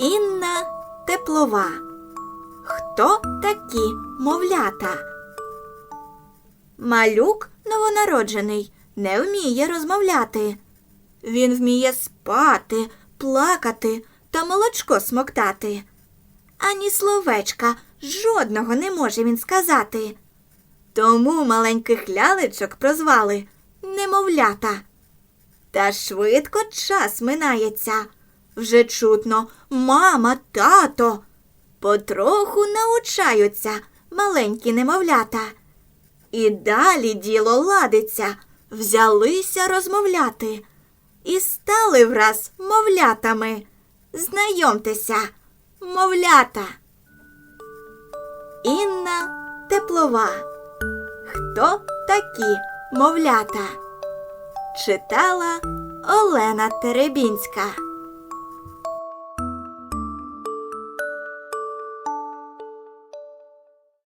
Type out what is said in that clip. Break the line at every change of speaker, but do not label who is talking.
Інна Теплова. Хто такі мовлята? Малюк новонароджений не вміє розмовляти. Він вміє спати, плакати та молочко смоктати. Ані словечка жодного не може він сказати. Тому маленьких лялечок прозвали немовлята. Та швидко час минається. Вже чутно мама, тато. Потроху научаються маленькі немовлята. І далі діло ладиться, взялися розмовляти. І стали враз мовлятами. Знайомтеся, мовлята. Інна Теплова. Хто такі мовлята? Читала Олена Теребінська.